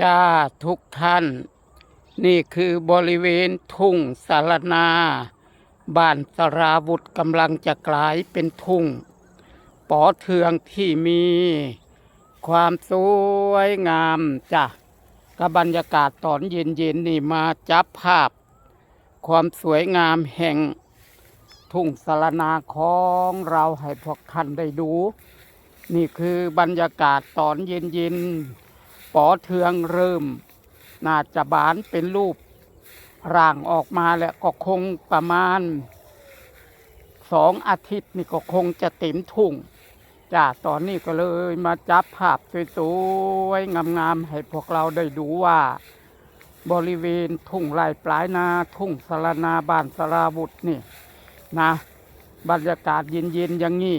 จ้าทุกท่าน นี่คือบริเวณทุ่งสารนา บ้านสราวุธกำลังจะกลายเป็นทุ่งปอเทืองที่มี ความสวยงามจ้ะกับบรรยากาศตอนเย็นๆนี่มาจับภาพ ความสวยงามแห่งทุ่งสารนาของเราให้พวกท่านได้ดู นี่คือบรรยากาศตอนเย็นๆ ปอเทืองเริ่ม น่าจะบานเป็นรูป ร่างออกมาแล้วก็คงประมาณสองอาทิตย์นี่ก็คงจะเต็มทุ่งจ้าตอนนี้ก็เลยมาจับภาพสวยๆงามๆให้พวกเราได้ดูว่า บริเวณทุ่งไร่ปลายนาทุ่งสารนาบ้านสราบุตรนี่นะ บรรยากาศเย็นๆอย่างนี้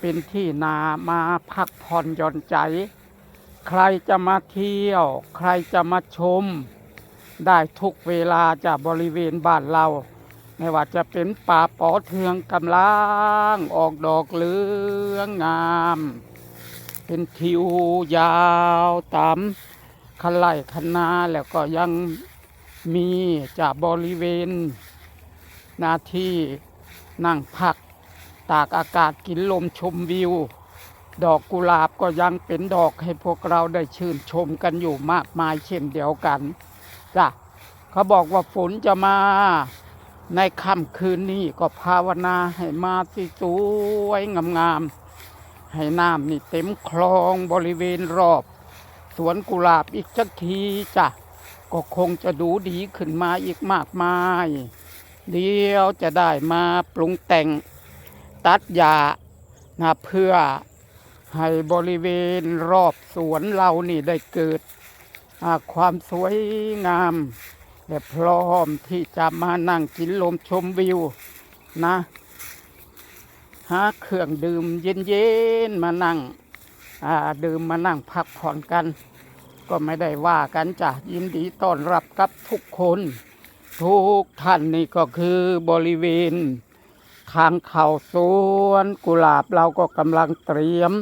เป็นที่นามาพักผ่อนหย่อนใจ ใครจะมาเที่ยว ใครจะมาชม ได้ทุกเวลาจากบริเวณบ้านเราไม่ว่าจะเป็นป่าปอเทืองกำลังออกดอกเหลืองงาม เป็นทิวยาวตามคันไล่คันนาแล้วก็ยังมีจากบริเวณหน้าที่นั่งพักตากอากาศกินลมชมวิว ดอกกุหลาบก็ยังเป็นดอกให้พวกเราได้ชื่นชมกันอยู่มากมายเช่นเดียวกันจ้ะเขาบอกว่าฝนจะมาในค่ำคืนนี้ก็ภาวนาให้มาสิสวยงามๆให้น้ำนี่เต็มคลองบริเวณรอบ สวนกุหลาบอีกสักทีจ้ะก็คงจะดูดีขึ้นมาอีกมากมาย เดี๋ยวจะได้มาปรุงแต่งตัดหญ้านะเพื่อ ให้บริเวณรอบสวนเรานี่ได้เกิดความสวยงามและพร้อมที่จะมานั่งกินลมชมวิวนะหาเครื่องดื่มเย็นๆมานั่งดื่มมานั่งพักผ่อนกัน ก็ไม่ได้ว่ากันจ้ะยินดีต้อนรับกับทุกคน ทุกท่านนี่ก็คือบริเวณทางเข้าสวนกุหลาบเราก็กำลังเตรียม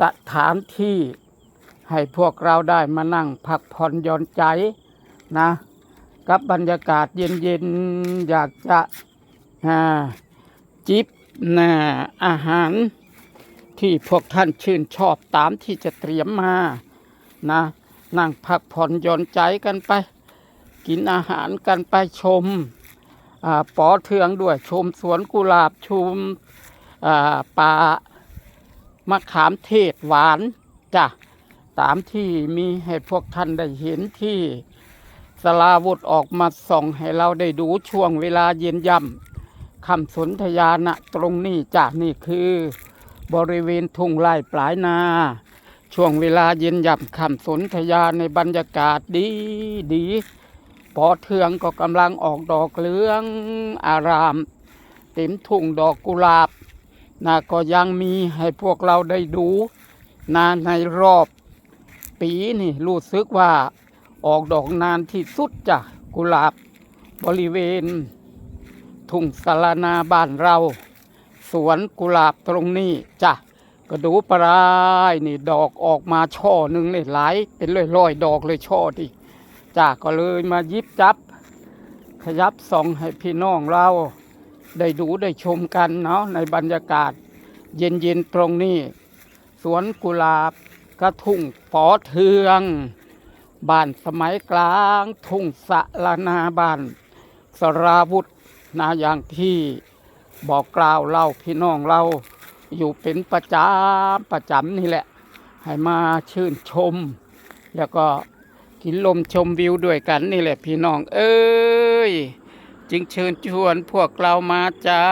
สถานที่ให้พวกเราได้มานั่งพักผ่อนหย่อนใจนะ กับบรรยากาศเย็นๆ อยากจะจิบนะอาหารที่พวกท่านชื่นชอบตามที่จะเตรียมมานะนั่งพักผ่อนหย่อนใจกันไป กินอาหารกันไปชมปอเทืองด้วยชมสวนกุหลาบชมป่า มะขามเทศหวานจ้ะตามที่มีให้พวกท่านได้เห็นที่สลาวุธออกมาส่องให้เราได้ดูช่วงเวลาเย็นย่ำคำสนธยานะตรงนี้จ้ะนี่คือ บริเวณทุ่งไร่ปลายนา ช่วงเวลาเย็นย่ำคำสนธยาในบรรยากาศดีดีปอเทืองก็กำลังออกดอกเหลืองอาราม เต็มทุ่งดอกกุหลาบ นะก็ยังมีให้พวกเราได้ดูนะในรอบปีนี่รู้สึกว่าออกดอกนานที่สุดจ้ะกุหลาบบริเวณ ทุ่งสารนาบ้านเรา สวนกุหลาบตรงนี้จ้ะก็ดูปลายนี่ดอกออกมาช่อหนึ่งเลยหลายเป็นร้อยๆดอกเลยช่อดิจ้าก็เลยมายิบจับ ขยับส่องให้พี่น้องเรา ได้ดูได้ชมกันเนาะในบรรยากาศ เย็นๆตรงนี้ สวนกุหลาบกระทุ่งปอเทืองบ้านสมัยกลาง ทุ่งสะลานาบ้าน สราวุธนาอย่างที่บอกกล่าวเล่าพี่น้องเราอยู่เป็นประจำประจำนี่แหละ ให้มาชื่นชม แล้วก็กินลมชมวิวด้วยกันนี่แหละพี่น้อง เอ้ย จึงเชิญชวนพวกเรามาจ้า